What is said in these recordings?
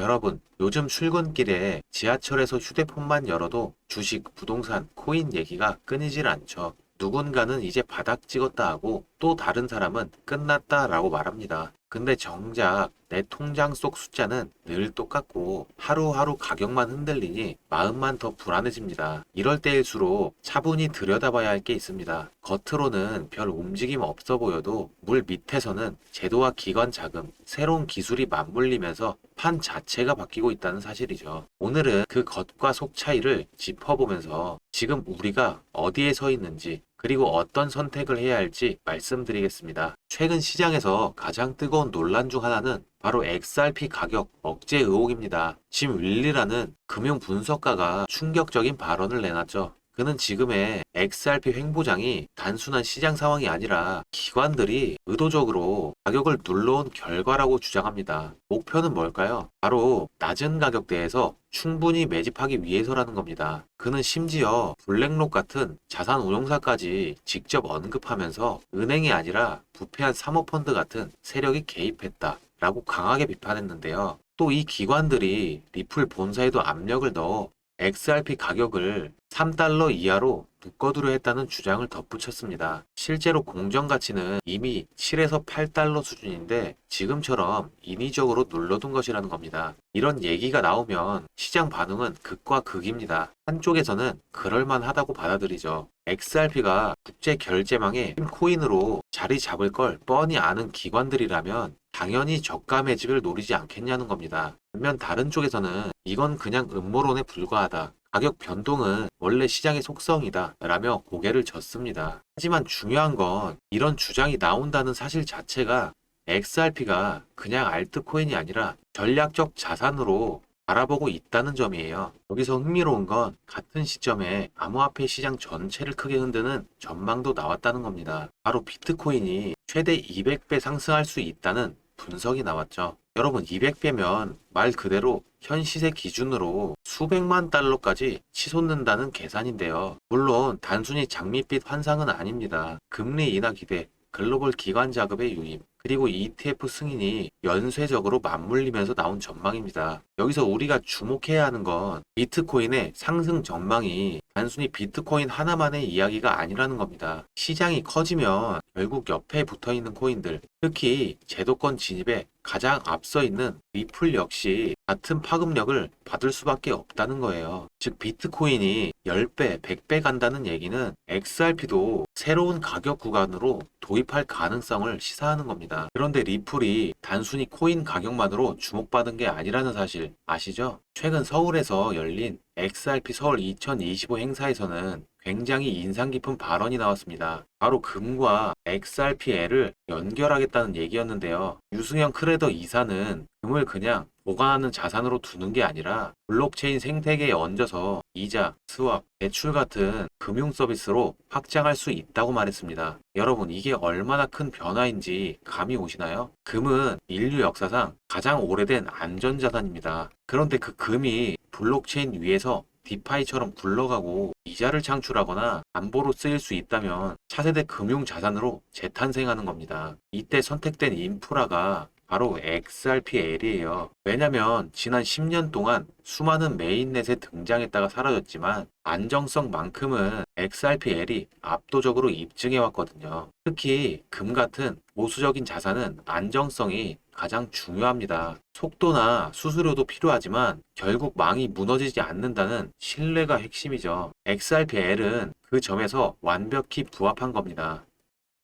여러분, 요즘 출근길에 지하철에서 휴대폰만 열어도 주식, 부동산, 코인 얘기가 끊이질 않죠. 누군가는 이제 바닥 찍었다 하고 또 다른 사람은 끝났다 라고 말합니다. 근데 정작 내 통장 속 숫자는 늘 똑같고 하루하루 가격만 흔들리니 마음만 더 불안해집니다. 이럴 때일수록 차분히 들여다봐야 할 게 있습니다. 겉으로는 별 움직임 없어 보여도 물 밑에서는 제도와 기관 자금, 새로운 기술이 맞물리면서 판 자체가 바뀌고 있다는 사실이죠. 오늘은 그 겉과 속 차이를 짚어보면서 지금 우리가 어디에 서 있는지 그리고 어떤 선택을 해야 할지 말씀드리겠습니다. 최근 시장에서 가장 뜨거운 논란 중 하나는 바로 XRP 가격 억제 의혹입니다. 짐 윌리라는 금융 분석가가 충격적인 발언을 내놨죠. 그는 지금의 XRP 횡보장이 단순한 시장 상황이 아니라 기관들이 의도적으로 가격을 눌러온 결과라고 주장합니다. 목표는 뭘까요? 바로 낮은 가격대에서 충분히 매집하기 위해서라는 겁니다. 그는 심지어 블랙록 같은 자산 운용사까지 직접 언급하면서 은행이 아니라 부패한 사모펀드 같은 세력이 개입했다. 라고 강하게 비판했는데요. 또 이 기관들이 리플 본사에도 압력을 넣어 XRP 가격을 3달러 이하로 묶어두려 했다는 주장을 덧붙였습니다. 실제로 공정 가치는 이미 7에서 8달러 수준인데 지금처럼 인위적으로 눌러둔 것이라는 겁니다. 이런 얘기가 나오면 시장 반응은 극과 극입니다. 한쪽에서는 그럴만하다고 받아들이죠. XRP가 국제 결제망의 코인으로 자리 잡을 걸 뻔히 아는 기관들이라면 당연히 저가 매집을 노리지 않겠냐는 겁니다. 반면 다른 쪽에서는 이건 그냥 음모론에 불과하다. 가격 변동은 원래 시장의 속성이다. 라며 고개를 젓습니다. 하지만 중요한 건 이런 주장이 나온다는 사실 자체가 XRP가 그냥 알트코인이 아니라 전략적 자산으로 바라보고 있다는 점이에요. 여기서 흥미로운 건 같은 시점에 암호화폐 시장 전체를 크게 흔드는 전망도 나왔다는 겁니다. 바로 비트코인이 최대 200배 상승할 수 있다는 분석이 나왔죠. 여러분 200배면 말 그대로 현 시세 기준으로 수백만 달러까지 치솟는다는 계산인데요. 물론 단순히 장밋빛 환상은 아닙니다. 금리 인하 기대, 글로벌 기관 자금의 유입, 그리고 ETF 승인이 연쇄적으로 맞물리면서 나온 전망입니다. 여기서 우리가 주목해야 하는 건 비트코인의 상승 전망이 단순히 비트코인 하나만의 이야기가 아니라는 겁니다. 시장이 커지면 결국 옆에 붙어 있는 코인들, 특히 제도권 진입에 가장 앞서 있는 리플 역시 같은 파급력을 받을 수밖에 없다는 거예요. 즉 비트코인이 10배, 100배 간다는 얘기는 XRP도 새로운 가격 구간으로 도입할 가능성을 시사하는 겁니다. 그런데 리플이 단순히 코인 가격만으로 주목받은 게 아니라는 사실 아시죠? 최근 서울에서 열린 XRP 서울 2025 행사에서는 굉장히 인상 깊은 발언이 나왔습니다. 바로 금과 XRPL을 연결하겠다는 얘기였는데요. 유승현 크레더 이사는 금을 그냥 보관하는 자산으로 두는 게 아니라 블록체인 생태계에 얹어서 이자, 스왑, 대출 같은 금융 서비스로 확장할 수 있다고 말했습니다. 여러분, 이게 얼마나 큰 변화인지 감이 오시나요? 금은 인류 역사상 가장 오래된 안전자산입니다. 그런데 그 금이 블록체인 위에서 디파이처럼 굴러가고 이자를 창출하거나 담보로 쓰일 수 있다면 차세대 금융 자산으로 재탄생하는 겁니다. 이때 선택된 인프라가 바로 XRPL이에요. 왜냐면 지난 10년 동안 수많은 메인넷에 등장했다가 사라졌지만 안정성만큼은 XRPL이 압도적으로 입증해 왔거든요. 특히 금 같은 보수적인 자산은 안정성이 가장 중요합니다. 속도나 수수료도 필요하지만 결국 망이 무너지지 않는다는 신뢰가 핵심이죠. XRPL은 그 점에서 완벽히 부합한 겁니다.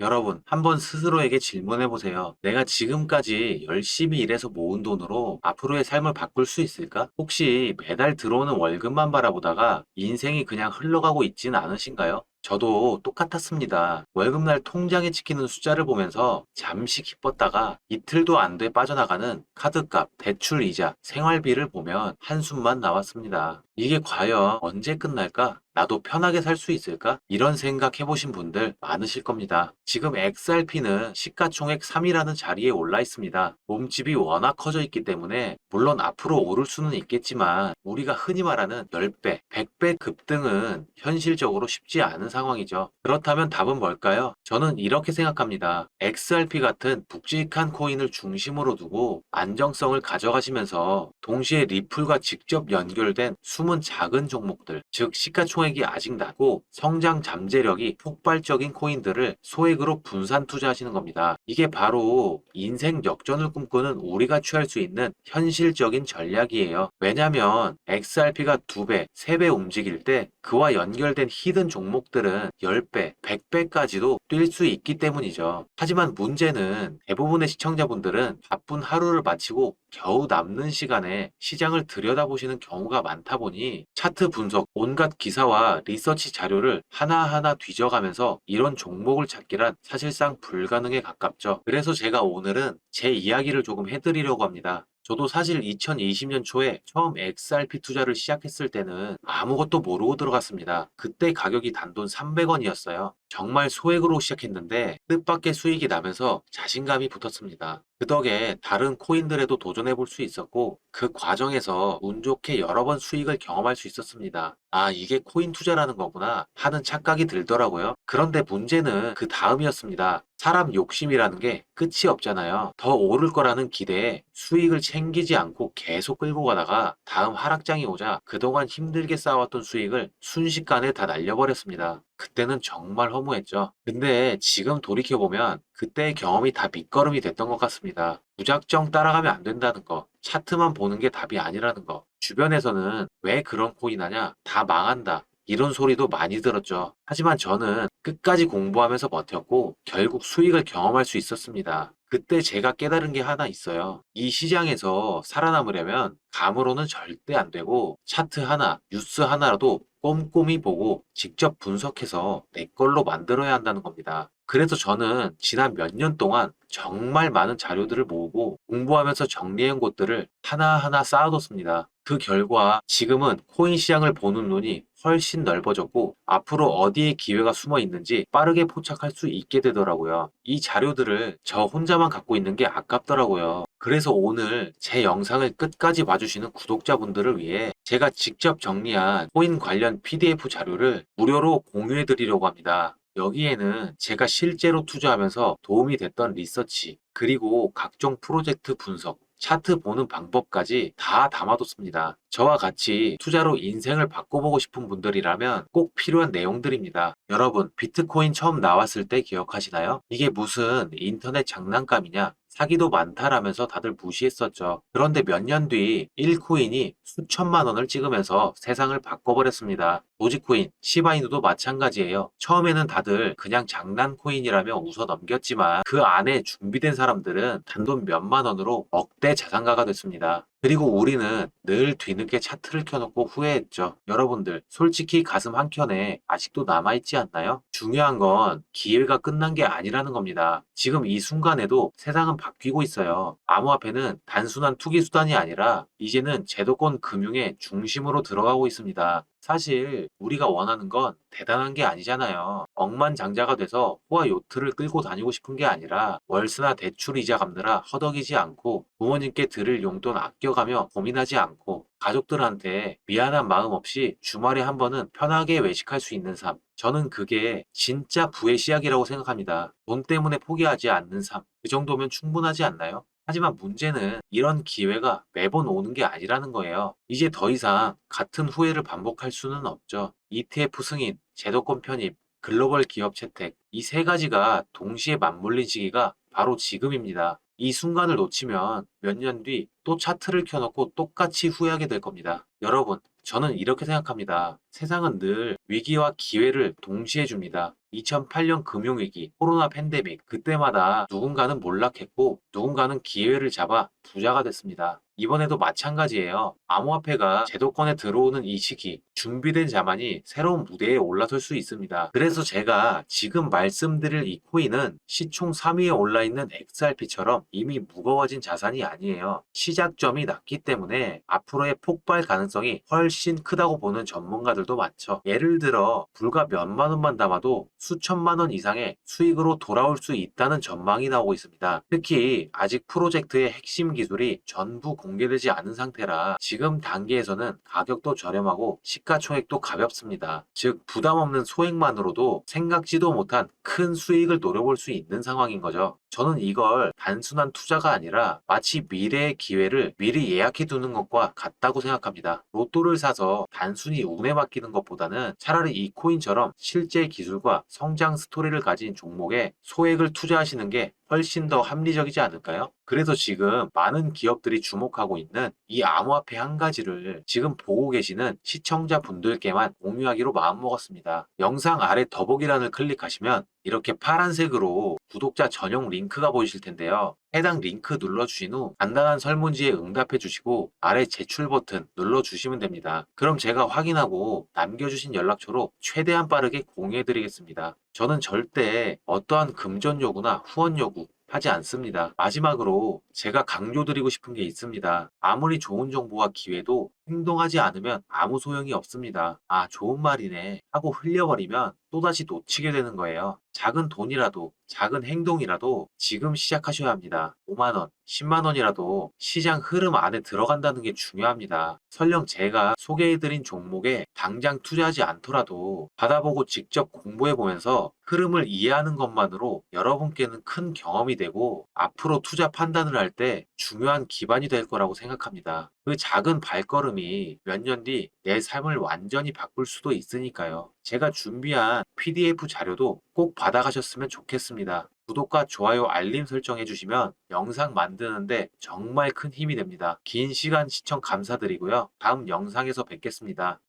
여러분, 한번 스스로에게 질문해 보세요. 내가 지금까지 열심히 일해서 모은 돈으로 앞으로의 삶을 바꿀 수 있을까? 혹시 매달 들어오는 월급만 바라보다가 인생이 그냥 흘러가고 있지는 않으신가요? 저도 똑같았습니다. 월급날 통장에 찍히는 숫자를 보면서 잠시 기뻤다가 이틀도 안 돼 빠져나가는 카드값, 대출 이자, 생활비를 보면 한숨만 나왔습니다. 이게 과연 언제 끝날까? 나도 편하게 살 수 있을까? 이런 생각 해보신 분들 많으실 겁니다. 지금 XRP는 시가총액 3위라는 자리에 올라 있습니다. 몸집이 워낙 커져 있기 때문에 물론 앞으로 오를 수는 있겠지만 우리가 흔히 말하는 10배, 100배 급등은 현실적으로 쉽지 않은 상황이죠. 그렇다면 답은 뭘까요? 저는 이렇게 생각합니다. XRP 같은 묵직한 코인을 중심으로 두고 안정성을 가져가시면서 동시에 리플과 직접 연결된 숨은 작은 종목들, 즉 시가총액이 아직 낮고 성장 잠재력이 폭발적인 코인들을 소액으로 분산 투자하시는 겁니다. 이게 바로 인생 역전을 꿈꾸는 우리가 취할 수 있는 현실적인 전략이에요. 왜냐면 XRP가 2배, 3배 움직일 때 그와 연결된 히든 종목들은 10배, 100배까지도 뛸 수 있기 때문이죠. 하지만 문제는 대부분의 시청자분들은 바쁜 하루를 마치고 겨우 남는 시간에 시장을 들여다보시는 경우가 많다 보니 차트 분석, 온갖 기사와 리서치 자료를 하나하나 뒤져가면서 이런 종목을 찾기란 사실상 불가능에 가깝죠. 그래서 제가 오늘은 제 이야기를 조금 해드리려고 합니다. 저도 사실 2020년 초에 처음 XRP 투자를 시작했을 때는 아무것도 모르고 들어갔습니다. 그때 가격이 단돈 300원이었어요. 정말 소액으로 시작했는데 뜻밖의 수익이 나면서 자신감이 붙었습니다. 그 덕에 다른 코인들에도 도전해 볼 수 있었고 그 과정에서 운 좋게 여러 번 수익을 경험할 수 있었습니다. 아, 이게 코인 투자라는 거구나 하는 착각이 들더라고요. 그런데 문제는 그 다음이었습니다. 사람 욕심이라는 게 끝이 없잖아요. 더 오를 거라는 기대에 수익을 챙기지 않고 계속 끌고 가다가 다음 하락장이 오자 그동안 힘들게 쌓아왔던 수익을 순식간에 다 날려버렸습니다. 그때는 정말 허무했죠. 근데 지금 돌이켜보면 그때의 경험이 다 밑거름이 됐던 것 같습니다. 무작정 따라가면 안 된다는 거, 차트만 보는 게 답이 아니라는 거, 주변에서는 왜 그런 코인 하냐, 다 망한다. 이런 소리도 많이 들었죠. 하지만 저는 끝까지 공부하면서 버텼고 결국 수익을 경험할 수 있었습니다. 그때 제가 깨달은 게 하나 있어요. 이 시장에서 살아남으려면 감으로는 절대 안 되고 차트 하나, 뉴스 하나라도 꼼꼼히 보고 직접 분석해서 내 걸로 만들어야 한다는 겁니다. 그래서 저는 지난 몇 년 동안 정말 많은 자료들을 모으고 공부하면서 정리한 곳들을 하나하나 쌓아뒀습니다. 그 결과 지금은 코인 시장을 보는 눈이 훨씬 넓어졌고 앞으로 어디에 기회가 숨어 있는지 빠르게 포착할 수 있게 되더라고요. 이 자료들을 저 혼자만 갖고 있는 게 아깝더라고요. 그래서 오늘 제 영상을 끝까지 봐주시는 구독자분들을 위해 제가 직접 정리한 코인 관련 PDF 자료를 무료로 공유해 드리려고 합니다. 여기에는 제가 실제로 투자하면서 도움이 됐던 리서치, 그리고 각종 프로젝트 분석, 차트 보는 방법까지 다 담아뒀습니다. 저와 같이 투자로 인생을 바꿔보고 싶은 분들이라면 꼭 필요한 내용들입니다. 여러분, 비트코인 처음 나왔을 때 기억하시나요? 이게 무슨 인터넷 장난감이냐? 사기도 많다라면서 다들 무시했었죠. 그런데 몇 년 뒤 1코인이 수천만 원을 찍으면서 세상을 바꿔버렸습니다. 도지코인, 시바이누도 마찬가지예요. 처음에는 다들 그냥 장난코인이라며 웃어 넘겼지만 그 안에 준비된 사람들은 단돈 몇만 원으로 억대 자산가가 됐습니다. 그리고 우리는 늘 뒤늦게 차트를 켜놓고 후회했죠. 여러분들, 솔직히 가슴 한켠에 아직도 남아있지 않나요? 중요한 건 기회가 끝난 게 아니라는 겁니다. 지금 이 순간에도 세상은 바뀌고 있어요. 암호화폐는 단순한 투기 수단이 아니라 이제는 제도권 금융의 중심으로 들어가고 있습니다. 사실 우리가 원하는 건 대단한 게 아니잖아요. 억만장자가 돼서 호화 요트를 끌고 다니고 싶은 게 아니라 월세나 대출 이자 갚느라 허덕이지 않고 부모님께 드릴 용돈 아껴가며 고민하지 않고 가족들한테 미안한 마음 없이 주말에 한 번은 편하게 외식할 수 있는 삶. 저는 그게 진짜 부의 시작이라고 생각합니다. 돈 때문에 포기하지 않는 삶. 그 정도면 충분하지 않나요? 하지만 문제는 이런 기회가 매번 오는 게 아니라는 거예요. 이제 더 이상 같은 후회를 반복할 수는 없죠. ETF 승인, 제도권 편입, 글로벌 기업 채택, 이 세 가지가 동시에 맞물린 시기가 바로 지금입니다. 이 순간을 놓치면 몇 년 뒤 또 차트를 켜놓고 똑같이 후회하게 될 겁니다. 여러분, 저는 이렇게 생각합니다. 세상은 늘 위기와 기회를 동시에 줍니다. 2008년 금융위기, 코로나 팬데믹, 그때마다 누군가는 몰락했고 누군가는 기회를 잡아 부자가 됐습니다. 이번에도 마찬가지예요. 암호화폐가 제도권에 들어오는 이 시기, 준비된 자만이 새로운 무대에 올라설 수 있습니다. 그래서 제가 지금 말씀드릴 이 코인은 시총 3위에 올라있는 XRP처럼 이미 무거워진 자산이 아니에요. 시작점이 낮기 때문에 앞으로의 폭발 가능성이 훨씬 크다고 보는 전문가들도 많죠. 예를 들어 불과 몇만 원만 담아도 수천만 원 이상의 수익으로 돌아올 수 있다는 전망이 나오고 있습니다. 특히 아직 프로젝트의 핵심 기술이 전부 공개되지 않은 상태라 지금 단계에서는 가격도 저렴하고 시가총액도 가볍습니다. 즉 부담 없는 소액만으로도 생각지도 못한 큰 수익을 노려볼 수 있는 상황인 거죠. 저는 이걸 단순한 투자가 아니라 마치 미래의 기회를 미리 예약해 두는 것과 같다고 생각합니다. 로또를 사서 단순히 운에 맡기는 것보다는 차라리 이 코인처럼 실제 기술과 성장 스토리를 가진 종목에 소액을 투자하시는 게 훨씬 더 합리적이지 않을까요? 그래서 지금 많은 기업들이 주목하고 있는 이 암호화폐 한 가지를 지금 보고 계시는 시청자분들께만 공유하기로 마음먹었습니다. 영상 아래 더보기란을 클릭하시면 이렇게 파란색으로 구독자 전용 링크가 보이실 텐데요. 해당 링크 눌러주신 후 간단한 설문지에 응답해 주시고 아래 제출 버튼 눌러주시면 됩니다. 그럼 제가 확인하고 남겨주신 연락처로 최대한 빠르게 공유해 드리겠습니다. 저는 절대 어떠한 금전 요구나 후원 요구 하지 않습니다. 마지막으로 제가 강조드리고 싶은 게 있습니다. 아무리 좋은 정보와 기회도 행동하지 않으면 아무 소용이 없습니다. 아, 좋은 말이네 하고 흘려버리면 또다시 놓치게 되는 거예요. 작은 돈이라도, 작은 행동이라도 지금 시작하셔야 합니다. 5만원, 10만원이라도 시장 흐름 안에 들어간다는 게 중요합니다. 설령 제가 소개해드린 종목에 당장 투자하지 않더라도 받아보고 직접 공부해보면서 흐름을 이해하는 것만으로 여러분께는 큰 경험이 되고 앞으로 투자 판단을 할 때 중요한 기반이 될 거라고 생각합니다. 그 작은 발걸음이 몇 년 뒤 내 삶을 완전히 바꿀 수도 있으니까요. 제가 준비한 PDF 자료도 꼭 받아가셨으면 좋겠습니다. 구독과 좋아요, 알림 설정해 주시면 영상 만드는데 정말 큰 힘이 됩니다. 긴 시간 시청 감사드리고요. 다음 영상에서 뵙겠습니다.